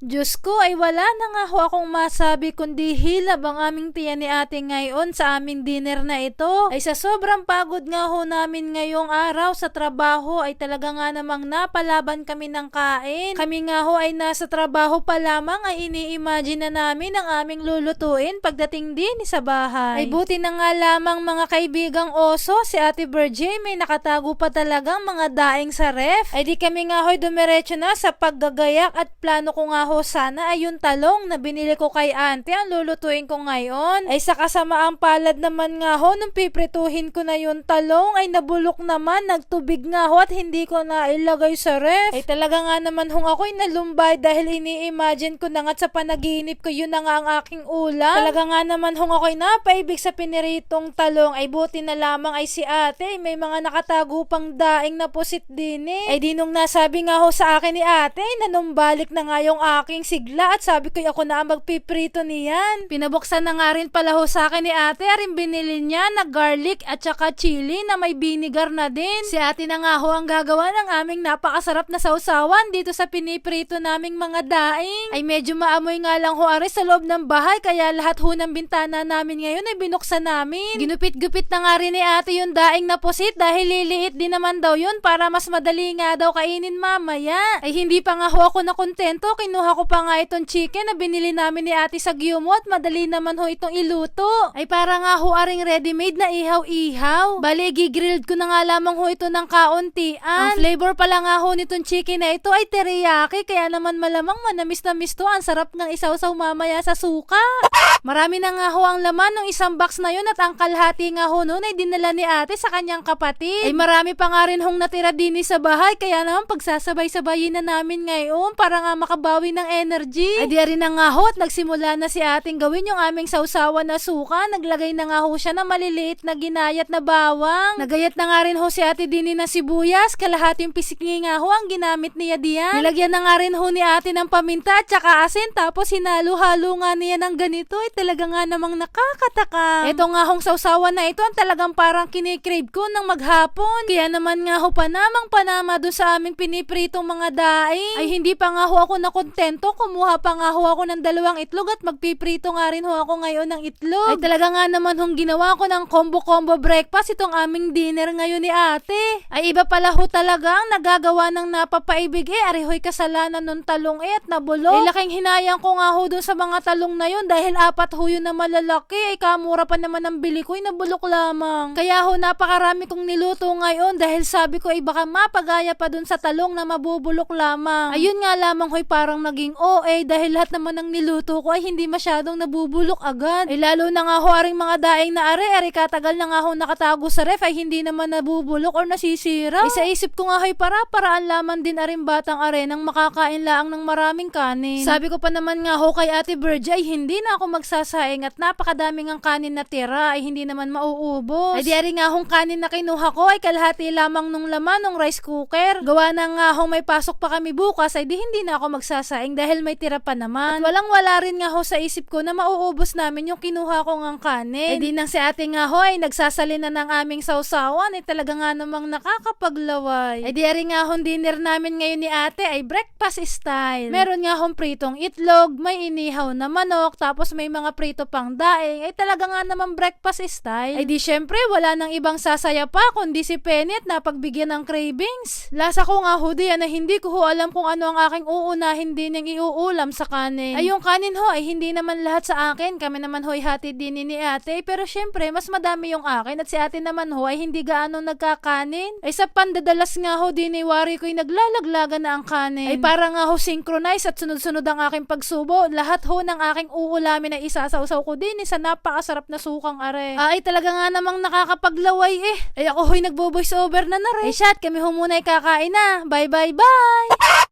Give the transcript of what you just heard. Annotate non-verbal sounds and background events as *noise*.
Diyos ko ay wala na nga ho akong masabi kundi hilab ang aming tiyan ni ate ngayon sa aming dinner na ito. Ay sa sobrang pagod nga ho namin ngayong araw sa trabaho ay talaga nga namang napalaban kami ng kain. Kami nga ho ay nasa trabaho pa lamang ay ini-imagine na namin ang aming lulutuin pagdating din sa bahay. Ay buti na nga lamang mga kaibigang oso si ate Virgie may nakatago pa talagang mga daing sa ref. Ay di kami nga ho'y dumiretso na sa paggagayak at plano ko nga sana ay yung talong na binili ko kay auntie ang lulutuin ko ngayon. Ay sa kasamaang palad naman nga ho nung piprituhin ko na yung talong ay nabulok naman nagtubig nga ho at hindi ko na ilagay sa ref. Ay talaga nga naman hong ako'y nalumbay dahil ini-imagine ko na nga sa panaginip ko yun na nga ang aking ulam. Talaga nga naman hong ako'y napaibig sa piniritong talong ay buti na lamang ay si ate ay may mga nakatago pang daing na pusit din eh. Ay di nung nasabi nga ho sa akin ni ate nanumbalik na nga yung aking sigla at sabi ko ako na ang magpiprito niyan. Pinabuksan na nga rin pala ho sa akin ni ate aring binili niya na garlic at saka chili na may vinegar na din. Si ate na nga ho ang gagawa ng aming napakasarap na sausawan dito sa piniprito naming mga daing. Ay medyo maamoy nga lang ho are sa loob ng bahay kaya lahat ho ng bintana namin ngayon ay binuksan namin. Ginupit-gupit na nga rin ni ate yung daing na pusit dahil liliit din naman daw yun para mas madali nga daw kainin mamaya. Ay hindi pa nga ho ako na kontento, kinuha ko pa nga itong chicken na binili namin ni ate sa Gyumo at madali naman ho itong iluto. Ay para nga ho aring ready-made na ihaw-ihaw. Bali, gigrilled ko na nga lamang ho ito ng kauntian. Ang flavor pala nga ho nitong chicken na ito ay teriyaki kaya naman malamang manamis na misto. Ang sarap ng isaw-saw mamaya sa suka. *laughs* Marami na nga ho ang laman ng isang box na yun at ang kalahati nga ho noon ay dinala ni ate sa kanyang kapatid. Ay marami pa nga rin hong natira din sa bahay kaya naman pagsasabay-sabayin na namin ngayon para nga makabawi ng energy. Ay di na nga ho at nagsimula na si ating gawin yung aming sausawan na suka. Naglagay na nga ho siya ng maliliit na ginayat na bawang. Nagayat na nga rin ho si ate Dini ng sibuyas. Kalahating pisikngi nga ho ang ginamit niya diyan. Nilagyan na nga rin ho ni ate ng paminta at saka asin tapos hinalo-halo nga niya ng ganito. Ay talaga nga namang nakakataka. Ito nga hong sausawan na ito ang talagang parang kinikrave ko ng maghapon. Kaya naman nga ho panamang panama doon sa aming pinipritong mga daing. Ay hindi pa nga ho ako nakontento. Kumuha pa nga ho ako ng dalawang itlog at magpiprito nga rin ho ako ngayon ng itlog. Ay talaga nga naman hong ginawa ko ng combo-combo breakfast itong aming dinner ngayon ni ate. Ay iba pala ho talaga ang nagagawa ng napapaibig eh. Arihoy kasalanan nung talong eh at nabulok. Eh laking hinayang ko nga ho doon sa mga talong na yun dahil apat ho yun na malalaki. Ay kamura pa naman ang bili ko. Ay nabulok lamang. Kaya ho napakarami kong niluto ngayon dahil sabi ko ay baka mapagaya pa dun sa talong na mabubulok lamang. Ayun nga lamang ho'y parang naging OA dahil lahat naman ng niluto ko ay hindi masyadong nabubulok agad. Ay lalo na nga ho aring mga daing na are, are katagal na nga ho nakatago sa ref ay hindi naman nabubulok or nasisira. Ay sa isip ko nga ho'y para-paraan lamang din aring batang are nang makakain laang ng maraming kanin. Sabi ko pa naman nga ho kay Ate Virgie ay hindi na ako magsasaing at napakadaming ang kanin na tira ay hindi naman mauubos. Ay di ari nga hong kanin na kinuha ko ay kalahati lamang nung laman ng rice cooker. Gawa na nga hong may pasok pa kami bukas ay di hindi na ako magsasaing dahil may tira pa naman. At walang wala rin nga ho sa isip ko na mauubos namin yung kinuha ko ngang kanin. Ay di nang si ate nga ho ay nagsasalin na ng aming sausawan ay talaga nga namang nakakapaglaway. Ay di ari nga hong dinner namin ngayon ni ate ay breakfast style. Meron nga hong pritong itlog, may inihaw na manok, tapos may mga prito pang daing. Ay talaga nga naman breakfast style. Ay di syempre wala nang ibang sasaya pa kundi si Penny at napagbigyan ng cravings. Lasa ko nga ho diyan na hindi ko ho alam kung ano ang aking uunahin din ng iuulam sa kanin. Ay yung kanin ho ay hindi naman lahat sa akin. Kami naman ho'y hatid din ni ate. Pero syempre mas madami yung akin at si ate naman ho ay hindi gaano nagkakanin. Ay sa pandadalas nga ho din ni Wari ko'y naglalaglagan na ang kanin. Ay para nga ho synchronize at sunod-sunod ang aking pagsubo. Lahat ho ng aking uulamin na isasawsaw ko din sa napakasarap na sukang are. Ay talaga nga namang nakakapaglaway eh. Ay ako ho'y nagbo-voice over na na rin. Ay shot, kami ho muna ay kakain na. Bye bye bye!